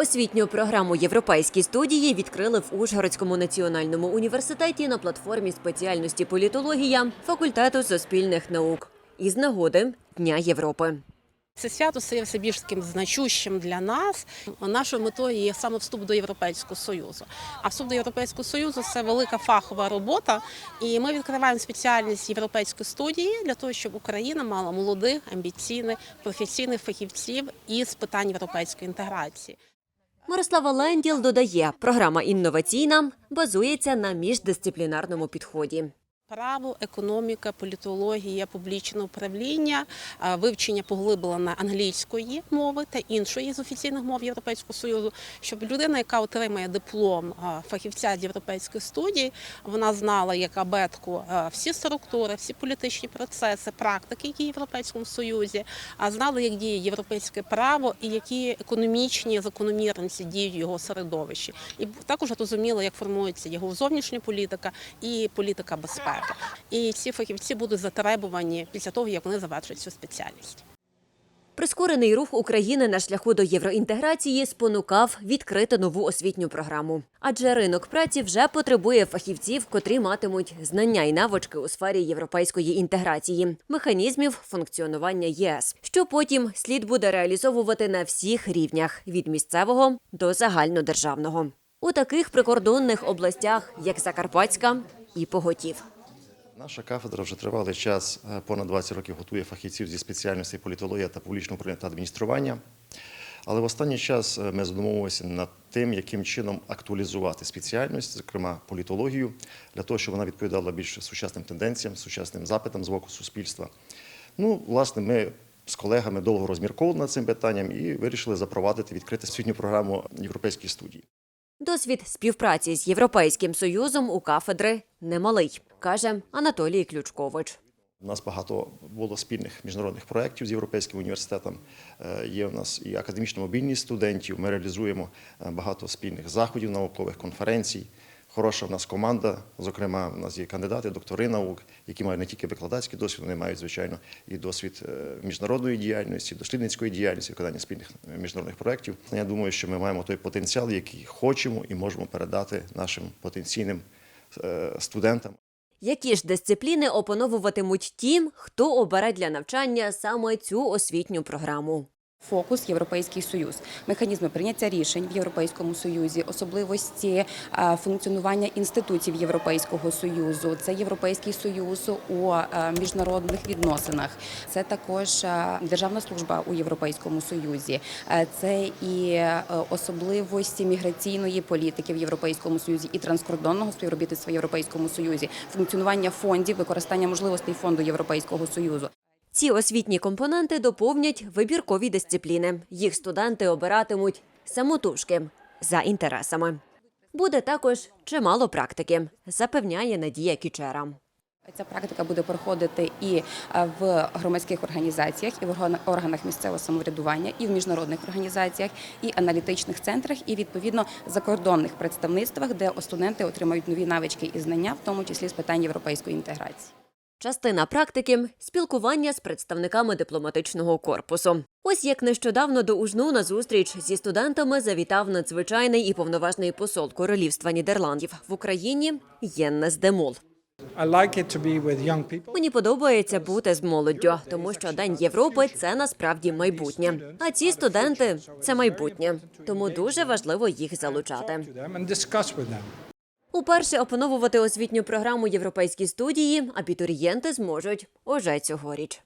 Освітню програму Європейські студії відкрили в Ужгородському національному університеті на платформі спеціальності політологія факультету суспільних наук із нагоди Дня Європи. Це свято стає все більш таким значущим для нас. Нашою метою є саме вступ до Європейського Союзу. А вступ до Європейського Союзу це велика фахова робота. І ми відкриваємо спеціальність європейської студії для того, щоб Україна мала молодих, амбіційних, професійних фахівців із питань європейської інтеграції. Мирослава Ленділ додає, програма інноваційна базується на міждисциплінарному підході. Право, економіка, політологія, публічне управління, вивчення поглиблене англійської мови та іншої з офіційних мов Європейського союзу, щоб людина, яка отримає диплом фахівця з європейської студії, вона знала як абетку всі структури, всі політичні процеси, практики, які є в Європейському Союзі, а знала, як діє європейське право і які економічні закономірності діють в його середовищі, і також розуміла, як формується його зовнішня політика і політика безпеки. І ці фахівці будуть затребувані після того, як вони завершать цю спеціальність. Прискорений рух України на шляху до євроінтеграції спонукав відкрити нову освітню програму. Адже ринок праці вже потребує фахівців, котрі матимуть знання і навички у сфері європейської інтеграції, механізмів функціонування ЄС, що потім слід буде реалізовувати на всіх рівнях від місцевого до загальнодержавного. У таких прикордонних областях, як Закарпатська і Поготів. Наша кафедра вже тривалий час, е, понад 20 років готує фахівців зі спеціальностей політологія та публічного управління та адміністрування. Але в останній час е, ми задумовувалися над тим, яким чином актуалізувати спеціальність, зокрема політологію, для того, щоб вона відповідала більш сучасним тенденціям, сучасним запитам з боку суспільства. Ну, власне, ми з колегами довго розмірковували над цим питанням і вирішили запровадити відкрити освітню програму європейської студії. Досвід співпраці з Європейським Союзом у кафедри немалий, каже Анатолій Ключкович. У нас багато було спільних міжнародних проєктів з європейським університетом. Е, Є у нас і академічна мобільність студентів. Ми реалізуємо е, багато спільних заходів, наукових конференцій. Хороша в нас команда. Зокрема, в нас є кандидати, доктори наук, які мають не тільки викладацький досвід, вони мають звичайно і досвід е, міжнародної діяльності, дослідницької діяльності, виконання спільних е, міжнародних проєктів. Я думаю, що ми маємо той потенціал, який хочемо і можемо передати нашим потенційним е, студентам. Які ж дисципліни опановуватимуть ті, хто обере для навчання саме цю освітню програму? Фокус Європейський Союз, механізми прийняття рішень в Європейському Союзі, особливості е, функціонування інститутів Європейського Союзу. Це Європейський Союз у е, міжнародних відносинах. Це також е, державна служба у Європейському Союзі. Це і особливості міграційної політики в Європейському Союзі і транскордонного співробітництва в Європейському Союзі, функціонування фондів, використання можливостей фонду Європейського Союзу. Ці освітні компоненти доповнять вибіркові дисципліни. Їх студенти обиратимуть самотужки за інтересами. Буде також чимало практики, запевняє Надія Кічера. Ця практика буде проходити і е, в громадських організаціях, і в орган- органах місцевого самоврядування, і в міжнародних організаціях, і аналітичних центрах, і відповідно закордонних представництвах, де студенти отримають нові навички і знання, в тому числі з питань європейської інтеграції. Частина практики спілкування з представниками дипломатичного корпусу. Ось як нещодавно до Ужну на зустріч зі студентами завітав надзвичайний і повноважний посол Королівства Нідерландів в Україні Єннес Демол. Мені подобається бути з молоддю, тому що День Європи це насправді майбутнє. А ці студенти це майбутнє, тому дуже важливо їх залучати. Уперше опановувати освітню програму європейські студії абітурієнти зможуть уже цьогоріч.